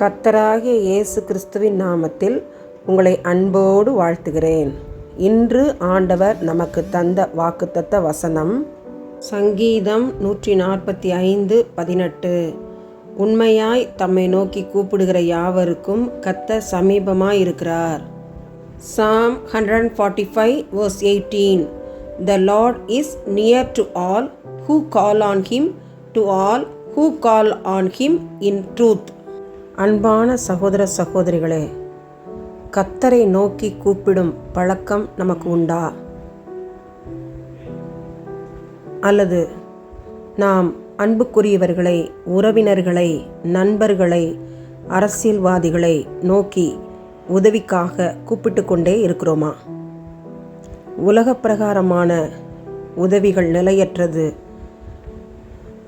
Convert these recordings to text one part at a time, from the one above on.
கத்தராகிய இயேசு கிறிஸ்துவின் நாமத்தில் உங்களை அன்போடு வாழ்த்துகிறேன். இன்று ஆண்டவர் நமக்கு தந்த வாக்குத்தத்த வசனம் சங்கீதம் நூற்றி நாற்பத்தி ஐந்து பதினெட்டு. உண்மையாய் தம்மை நோக்கி கூப்பிடுகிற யாவருக்கும் கத்த சமீபமாக இருக்கிறார் psalm hundred and forty five verse eighteen the Lord is near to all who call on him to all who call on him in truth அன்பான சகோதர சகோதரிகளே கத்தரை நோக்கி கூப்பிடும் பழக்கம் நமக்கு உண்டா? அல்லது நாம் அன்புக்குரியவர்களை உறவினர்களை நண்பர்களை அரசியல்வாதிகளை நோக்கி உதவிக்காக கூப்பிட்டு கொண்டே இருக்கிறோமா? உலக பிரகாரமான உதவிகள் நிலையற்றது.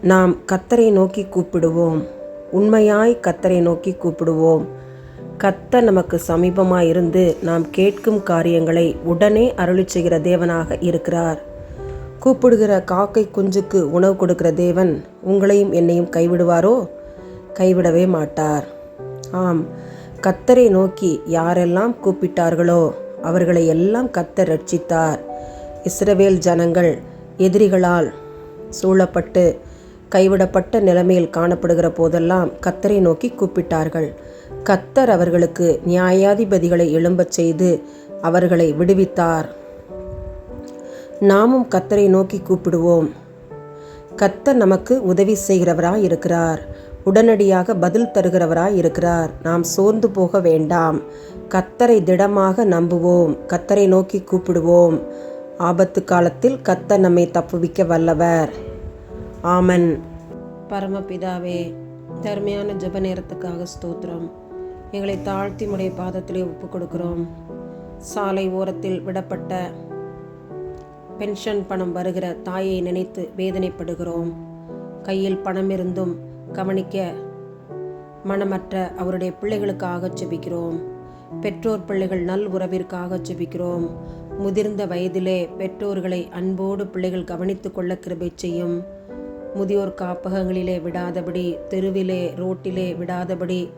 நாம் கத்தரை நோக்கி கூப்பிடுவோம். உண்மையாய் கத்தரை நோக்கி கூப்பிடுவோம். கத்த நமக்கு சமீபமாக இருந்து நாம் கேட்கும் காரியங்களை உடனே அருளி செய்கிற தேவனாக இருக்கிறார். கூப்பிடுகிற காக்கை குஞ்சுக்கு உணவு கொடுக்கிற தேவன் உங்களையும் என்னையும் கைவிடுவாரோ? கைவிடவே மாட்டார். ஆம் கத்தரை நோக்கி யாரெல்லாம் கூப்பிட்டார்களோ அவர்களை எல்லாம் கத்தர் ரட்சித்தார். இஸ்ரவேல் ஜனங்கள் எதிரிகளால் சூழப்பட்டு கைவிடப்பட்ட நிலைமையில் காணப்படுகிற போதெல்லாம் கத்தரை நோக்கி கூப்பிட்டார்கள். கத்தர் அவர்களுக்கு நியாயாதிபதிகளை எழும்பச் செய்து அவர்களை விடுவித்தார். நாமும் கத்தரை நோக்கி கூப்பிடுவோம். கத்தர் நமக்கு உதவி செய்கிறவராய் இருக்கிறார் உடனடியாக பதில் தருகிறவராய் இருக்கிறார் நாம் சோர்ந்து போக வேண்டாம். கத்தரை திடமாக நம்புவோம். கத்தரை நோக்கி கூப்பிடுவோம். ஆபத்து காலத்தில் கத்தர் நம்மை தப்புவிக்க வல்லவர். ஆமன். பரமபிதாவே தர்மையான ஜப நேரத்துக்காக ஸ்தோத்திரம். எங்களை தாழ்த்தி முடைய பாதத்திலே ஒப்பு கொடுக்கிறோம் சாலை ஓரத்தில் விடப்பட்ட பென்ஷன் பணம் வருகிற தாயை நினைத்து வேதனைப்படுகிறோம். கையில் பணம் இருந்தும் கவனிக்க மனமற்ற அவருடைய பிள்ளைகளுக்காக செபிக்கிறோம் பெற்றோர் பிள்ளைகள் நல் உறவிற்காக செபிக்கிறோம் முதிர்ந்த வயதிலே பெற்றோர்களை அன்போடு பிள்ளைகள் கவனித்து கொள்ள கிருபை செய்யும். முதியோர் காப்பகங்களிலே விடாதபடி தெருவிலே ரோட்டிலே விடாதபடி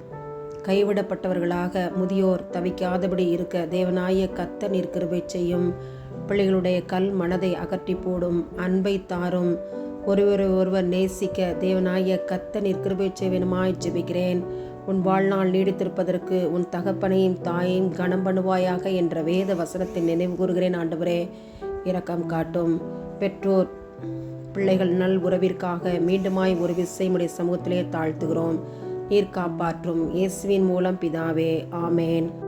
கைவிடப்பட்டவர்களாக முதியோர் தவிக்காதபடி இருக்க தேவனாய கத்த நிற்கிருபை செய்யும் பிள்ளைகளுடைய கல் மனதை அகற்றி போடும் அன்பை தாரும். ஒருவரை ஒருவர் நேசிக்க தேவனாய கத்த நிற்கிருபை செய்வனுமாய் ஜெபிக்கிறேன். உன் வாழ்நாள் நீடித்திருப்பதற்கு உன் தகப்பனையும் தாயையும் கனம் பண்ணுவாயாக என்ற வேத வசனத்தை நினைவு கூறுகிறேன் ஆண்டவரே. இரக்கம் காட்டும். பெற்றோர் பிள்ளைகள் நல் உறவிற்காக மீண்டுமாய் ஒரு விசைமுடைய சமூகத்திலே தாழ்த்துகிறோம். நீர் காப்பாற்றும் இயேசுவின் மூலம் பிதாவே. ஆமேன்.